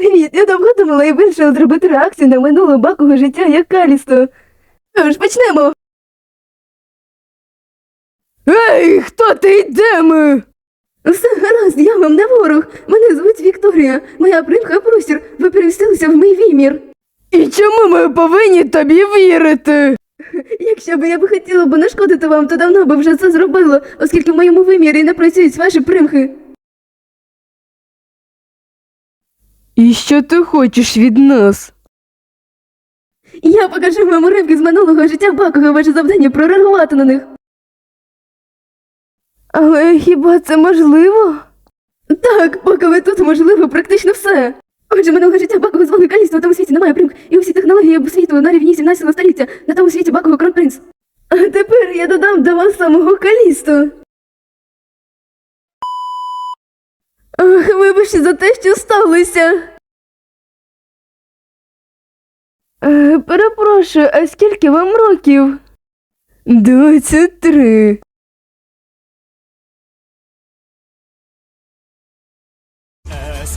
Привіт, я довго думала і вирішила зробити реакцію на минуле бакове життя як Калісто. Тож, почнемо. Ей, хто ти йдемо? Все гаразд, я вам не ворог. Мене звуть Вікторія. Моя примха простір. Ви перемістилися в мій вимір. І чому ми повинні тобі вірити? Якщо б я б хотіла б нашкодити вам, то давно б вже це зробила, оскільки в моєму вимірі не працюють ваші примхи. І що ти хочеш від нас? Я покажу вам уривки з минулого життя Бакуга, ваше завдання прореагувати на них. Але хіба це можливо? Так, поки ви тут можливо практично все. Отже, минулого життя Бакуга звали Калісто, у тому світі немає примх, і усі технології світу на рівні 17 століття, на тому світі Бакуга кронпринц. А тепер я додам до вас самого Калісто. Вибачте за те, що сталося. Е, перепрошую, а скільки вам років? Двадцять три. S,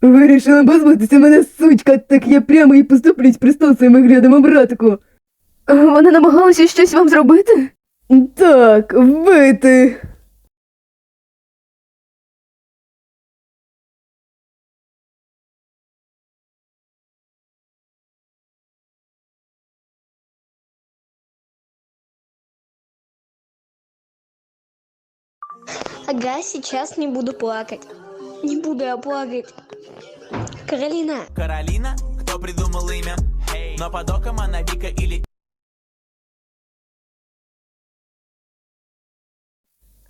Вирішила позбутися мене сучка, так я прямо і поступлюсь престол своїм глядом братику. Вона намагалася щось вам зробити? Так, вбити. Ага, сейчас не буду плакать. Не буду я плакать. Каролина, Каролина, кто придумал имя? Но под оком она Вика или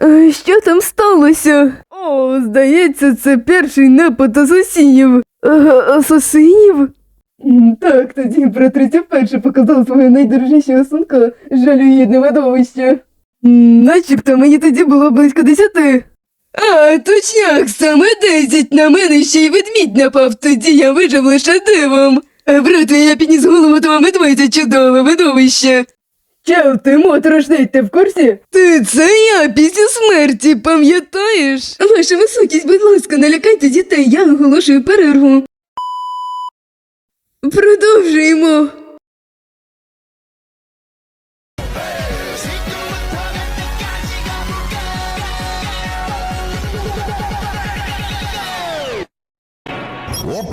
Е, Що там сталося? О, здається, це перший напад асасінів. Е, асасинів? Так, тоді імператриця вперше показала свого найдорожчого синка жалюгідне видовище. Начебто мені тоді було близько десяти. А, точняк, саме десять на мене ще й ведмідь напав, тоді я вижив лише дивом. А брату я підніс голову того медведя чудове видовище. Чел, ти моторошний, ти в курсі? Ти це я після смерті, пам'ятаєш? Ваша високість, будь ласка, не лякайте дітей, я оголошую перерву. Продовжуємо.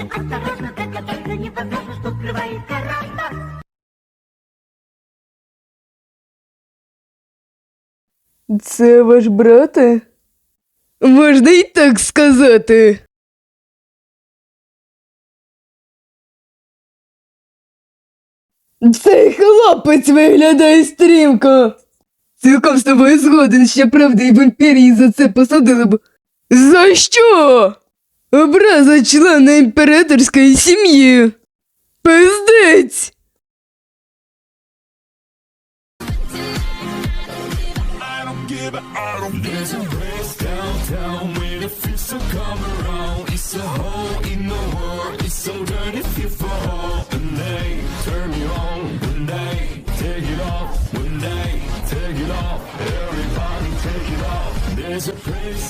Тише, осторожно, это только невозможно, что скрывает гора. Це ваш брате? Можна і так сказати. Цей хлопець виглядає стрімко. Цілком з тобою згоден, що правда і в імперії за це посадили б. За що? Образа члена імператорської сім'ї. Пиздець! I don't give a, I don't There's a place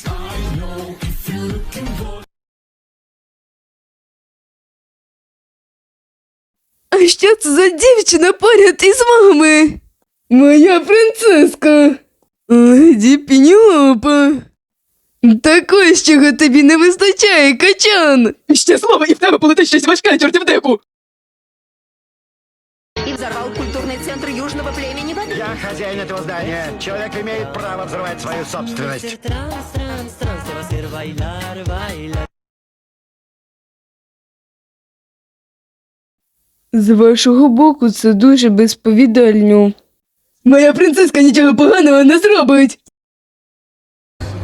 А що це за дівчина поряд із вами? Моя принцеска. Леді Пінілопа. Так ось чого тобі не вистачає, качан. Ще слово, і в тебе полетить щось важке, чортів деку. и взорвал культурный центр южного племени воды. Я хозяин этого здания. Человек имеет право взрывать свою собственность. З вашого боку це дуже безповідально. Моя принцеска нічого поганого не зробить.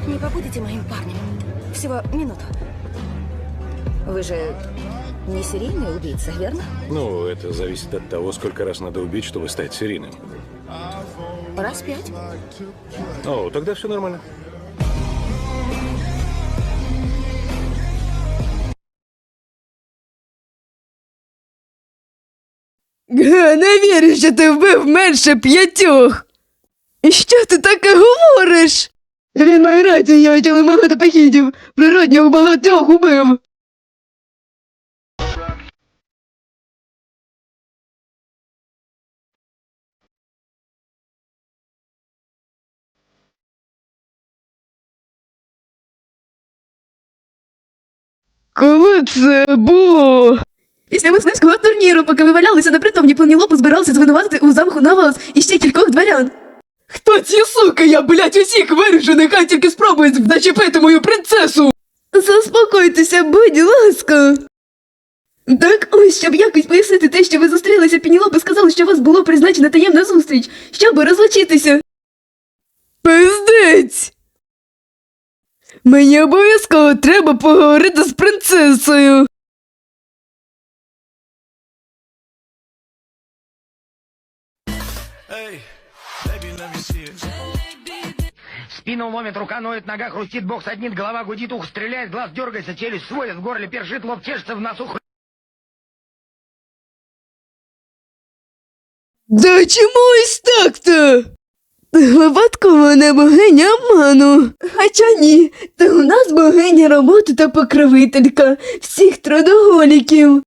Не побудете моим парнем? Всего минуту. Вы же не серийный убийца, верно? Ну, это зависит от того, сколько раз надо убить, чтобы стать серийным. Раз пять. О, тогда все нормально. Не вірю, що ти вбив менше п'ятьох. І що ти таке говориш? Він має рацію, я виділи багато похідів. Природнього багатьох убив. Коли це було? Після мисливського турніру, поки ви валялися на притомні Пенелопу збиралися звинуватити у замаху на вас і ще кількох дворян. Хто ці суки? Я, блядь, усіх виріжу, нехай тільки спробують зачепити мою принцесу. Заспокойтеся, будь ласка. Так ось, щоб якось пояснити те, що ви зустрілися, Пенелопа сказала, що у вас було призначена таємна зустріч, щоб розлучитися. Пиздець! Мені обов'язково треба поговорити з принцесою. Hey, baby, let me see it. Спину ломит, рука ноет, нога хрустит, бок саднит, голова гудит, ухо стреляет, глаз дергается, челюсть сводит, в горле першит, лоб чешется, в носу хр- Да чому ось так-то? Випадково не богиня обману. Хоча ні, та у нас богиня роботи та покровителька всіх трудоголіків.